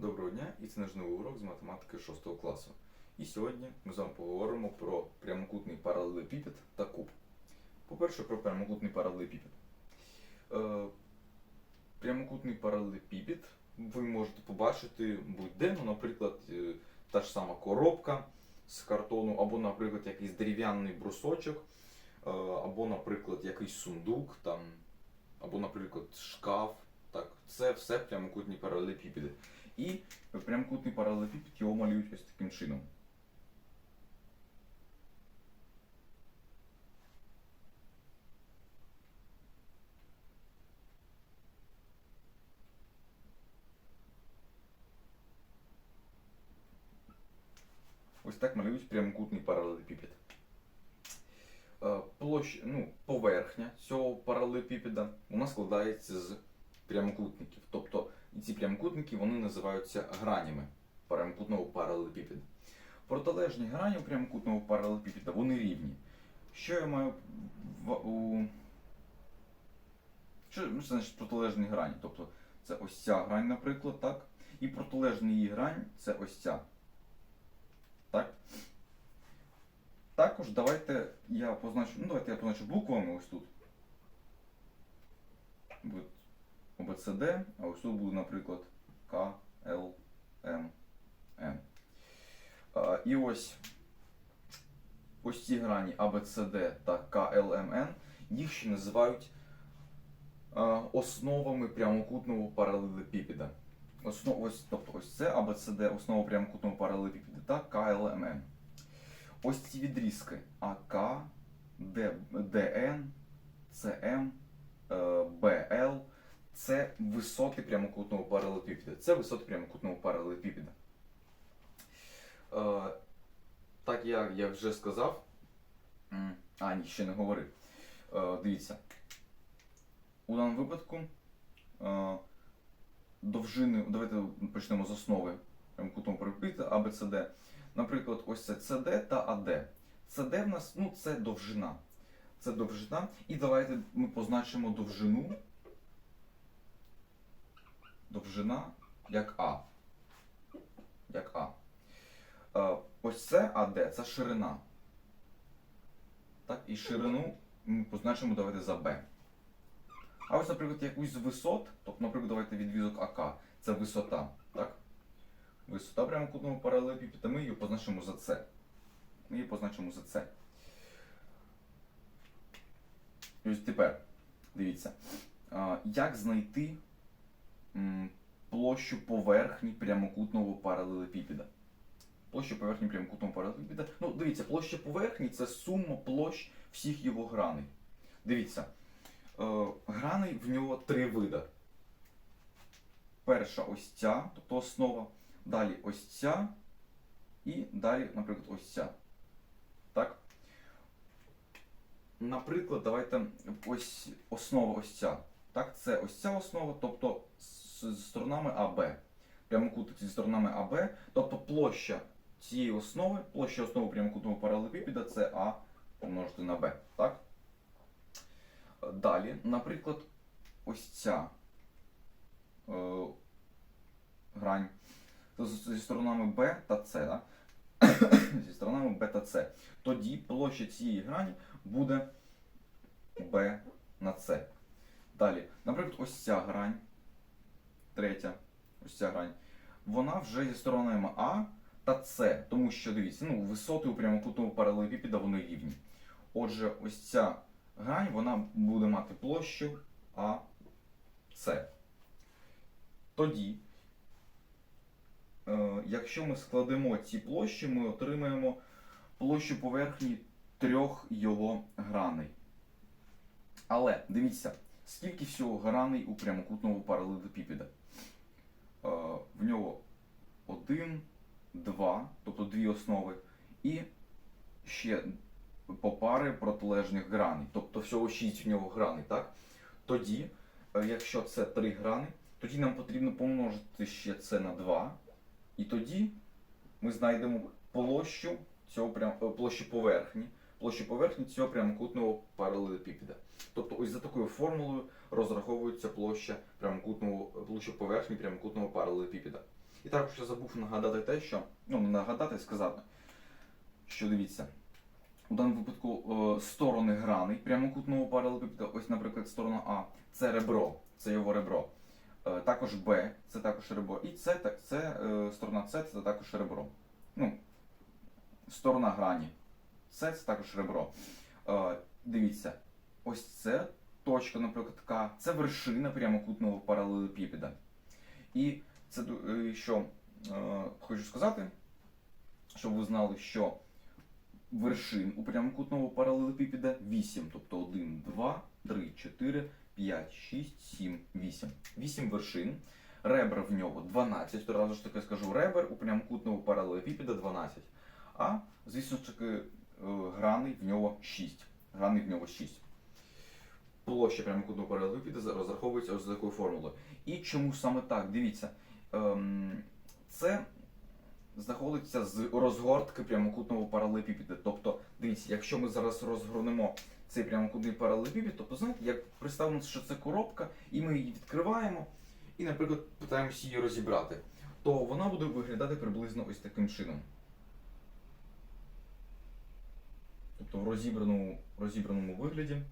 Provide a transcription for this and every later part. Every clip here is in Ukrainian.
Доброго дня, і це наш новий урок з математики 6 класу. І сьогодні ми з вами поговоримо про прямокутний паралелепіпед та куб. По-перше, про прямокутний паралелепіпед. Е, прямокутний паралелепіпед ви можете побачити будь-де, ну, наприклад, е, та ж сама коробка з картону, або, наприклад, якийсь дерев'яний брусочок, е, або, наприклад, якийсь сундук, там, або, наприклад, шкаф. Так, це все прямокутні паралелепіпеди. І прямокутний паралелепіпед його малюють ось таким чином. Ось так малюють прямокутний паралелепіпед. Е, Площ, ну, поверхня цього паралелепіпеда вона складається з прямокутників. Тобто і ці прямокутники вони називаються гранями прямокутного паралелепіпеда. Протилежні грані прямокутного паралелепіпеда вони рівні. Що я маю в, у. Що ну, це значить протилежні грані? Тобто це ось ця грань, наприклад, так? І протилежна її грань це ось ця. Так? Також давайте я позначу. Ну, давайте я позначу буквами ось тут. ОБЦД, а ось тут буде, наприклад, К, Л, М, Н. І ось ось ці грані ABCD та KLMN, їх ще називають основами прямокутного паралелепіпеда. Основ, ось, тобто ось це ABCD, основа прямокутного паралелепіпеда та KLMN. Ось ці відрізки АК, ДН, ЦМ, е, БЛ це висоти прямокутного паралелепіпеда. Це висоти прямокутного паралелепіпеда. Е, так як я вже сказав. А, ні, ще не говорив. Е, дивіться. У даному випадку е, довжини, давайте почнемо з основи прямокутного паралелепіпеда ABCD. Наприклад, ось це CD та AD. CD в нас ну, це довжина. Це довжина. І давайте ми позначимо довжину. Довжина як А. Як А. Е, ось це АД, це ширина. Так, і ширину ми позначимо давайте за Б. А ось, наприклад, якусь з висот, тобто, наприклад, давайте відрізок АК, це висота. Так? Висота прямокутного паралелепіпеда, ми її позначимо за С. Ми її позначимо за С. І ось тепер, дивіться, а, як знайти площу поверхні прямокутного паралелепіпеда. Площа поверхні прямокутного паралелепіпеда. Ну, дивіться, площа поверхні це сума площ всіх його граней. Дивіться, е, граней в нього три вида. Перша ось ця, тобто основа. Далі ось ця. І далі, наприклад, ось ця. Так? Наприклад, давайте ось основа ось ця. Так, це ось ця основа, тобто з, сторонами АБ. Прямокутник зі сторонами АБ, тобто площа цієї основи, площа основи прямокутного паралелепіпеда це А помножити на Б. Так? Далі, наприклад, ось ця е, грань зі сторонами Б та С. Да? зі сторонами Б та С. Тоді площа цієї грані буде Б на С. Далі, наприклад, ось ця грань, третя, ось ця грань, вона вже зі сторонами А та С, тому що дивіться, ну, висоти у прямокутного паралелепіпеда вони рівні. Отже, ось ця грань вона буде мати площу АС. Тоді, е, якщо ми складемо ці площі, ми отримаємо площу поверхні трьох його граней. Але дивіться, скільки всього граней у прямокутного паралелепіпеда. Е, в нього один, два, тобто дві основи, і ще по пари протилежних граней. Тобто всього шість в нього граней, так? Тоді, е, якщо це три грани, тоді нам потрібно помножити ще це на 2. І тоді ми знайдемо площу цього е, площу поверхні, площу поверхні цього прямокутного паралелепіпеда. Тобто ось за такою формулою розраховується площа прямокутного площа поверхні прямокутного паралелепіпеда. І також я забув нагадати те, що ну нагадати, сказати, що дивіться. У даному випадку е, сторони грани прямокутного паралелепіпеда, ось, наприклад, сторона А це ребро, це його ребро. Е, також Б це також ребро. І С так, це е, сторона С це також ребро. Ну, сторона грані. С це також ребро. Е, дивіться, ось це точка, наприклад, К, це вершина прямокутного паралелепіпеда. І це е, що е, хочу сказати, щоб ви знали, що вершин у прямокутного паралелепіпеда 8, тобто 1, 2, 3, 4, 5, 6, 7, 8. 8 вершин. Ребра в нього 12, то разу ж таки скажу, ребер у прямокутного паралелепіпеда 12. А, звісно ж таки, граней в нього 6. Граней в нього 6. Площа прямокутного паралелепіпеда розраховується ось за такою формулою. І чому саме так? Дивіться, ем, це знаходиться з розгортки прямокутного паралелепіпеда. Тобто, дивіться, якщо ми зараз розгорнемо цей прямокутний паралелепіпед, тобто, знаєте, як представимо, що це коробка, і ми її відкриваємо, і, наприклад, питаємося її розібрати, то вона буде виглядати приблизно ось таким чином. Тобто в розібраному, розібраному вигляді.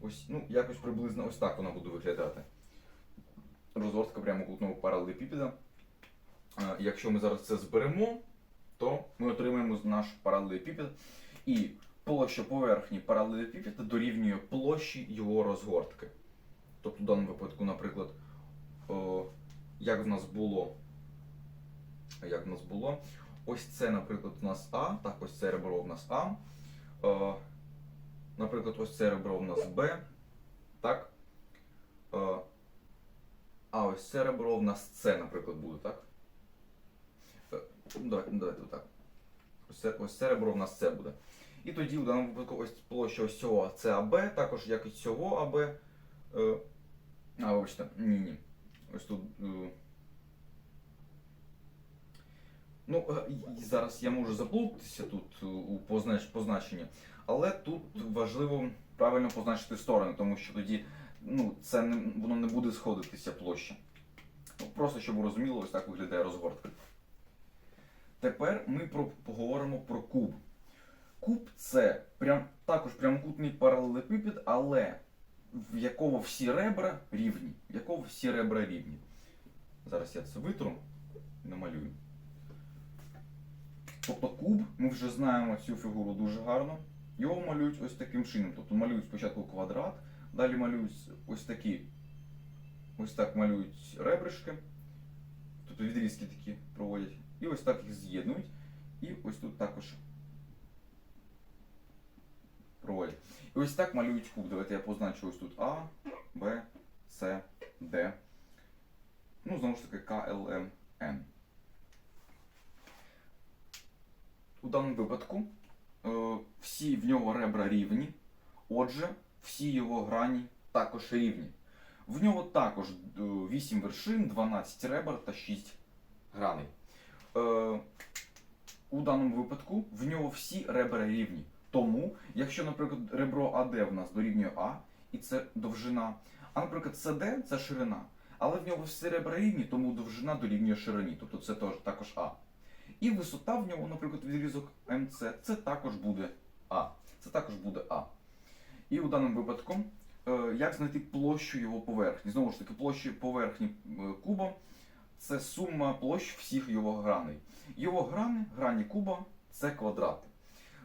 Ось, ну, якось приблизно ось так вона буде виглядати. Розгортка прямокутного паралелепіпеда. Е, Якщо ми зараз це зберемо, то ми отримаємо наш паралелепіпед. І площа поверхні паралелепіпеда дорівнює площі його розгортки. Тобто в даному випадку, наприклад, як в нас було. Як в нас було? Ось це, наприклад, у нас А, так, ось це ребро в нас А. Е, Наприклад, ось це ребро в нас Б. Так? Е, А ось це ребро в нас С, наприклад, буде, так? Е, Давайте, давайте отак. Ось це, ось це ребро в нас С буде. І тоді в даному випадку ось площа ось цього САБ, також як і цього АБ. А, вибачте, ні, ні. Ось тут. е, Ну, е, зараз я можу заплутатися тут е, у позначенні, але тут важливо правильно позначити сторони, тому що тоді ну, це не, воно не буде сходитися площа. Ну, просто щоб ви розуміли, ось так виглядає розгортка. Тепер ми про, поговоримо про куб. Куб це прям, також прямокутний паралелепіпед, але в якого всі ребра рівні. В якого всі ребра рівні. Зараз я це витру намалюю. Тобто куб, ми вже знаємо цю фігуру дуже гарно. Його малюють ось таким чином. Тобто малюють спочатку квадрат, далі малюють ось такі. Ось так малюють ребришки. Тобто відрізки такі проводять. І ось так їх з'єднують. І ось тут також проводять. І ось так малюють куб. Давайте я позначу ось тут А, Б, С, Д. Ну, знову ж таки, К, Л, М, Н. У даному випадку е, всі в нього ребра рівні, отже, всі його грані також рівні. В нього також 8 вершин, 12 ребер та 6 граней. Е, у даному випадку в нього всі ребра рівні. Тому, якщо, наприклад, ребро АД в нас дорівнює А, і це довжина, а, наприклад, СД це ширина, але в нього всі ребра рівні, тому довжина дорівнює ширині, тобто це також А. І висота в нього, наприклад, відрізок МЦ, це також буде А. Це також буде А. І у даному випадку, е, як знайти площу його поверхні? Знову ж таки, площа поверхні е, куба це сума площ всіх його граней. Його грани, грані куба це квадрати.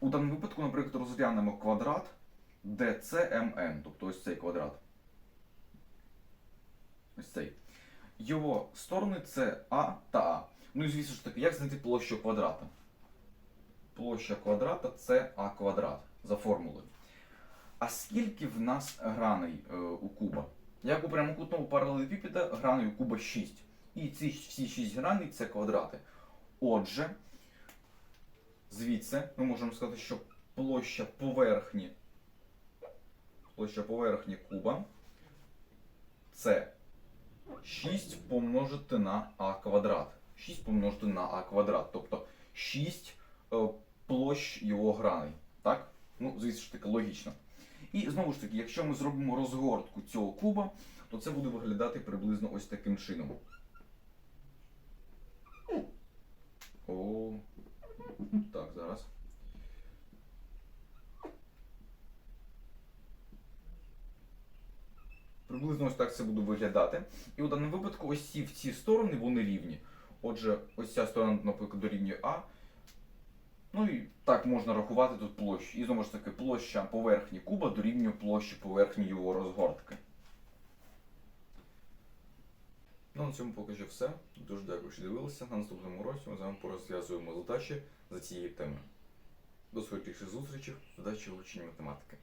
У даному випадку, наприклад, розглянемо квадрат DCMN, тобто ось цей квадрат. Ось цей. Його сторони це А та А. Ну і звісно ж таки, як знайти площу квадрата? Площа квадрата це А квадрат за формулою. А скільки в нас граней е, у куба? Як у прямокутного паралелепіпеда граней у куба 6. І ці всі 6 граней це квадрати. Отже, звідси ми можемо сказати, що площа поверхні, площа поверхні куба це 6 помножити на а квадрат. 6 помножити на а квадрат, тобто 6 е, площ його граней. Так? Ну, звісно ж таки, логічно. І знову ж таки, якщо ми зробимо розгортку цього куба, то це буде виглядати приблизно ось таким чином. О, так, зараз. Приблизно ось так це буде виглядати. І у даному випадку ось ці в ці сторони вони рівні. Отже, ось ця сторона, наприклад, дорівнює А. Ну і так можна рахувати тут площу. І знову ж таки, площа поверхні куба дорівнює площі поверхні його розгортки. Ну, на цьому поки що все. Дуже дякую, що дивилися. На наступному уроці ми з вами порозв'язуємо задачі за цією темою. До скоріших зустрічей, задачі вивчення математики.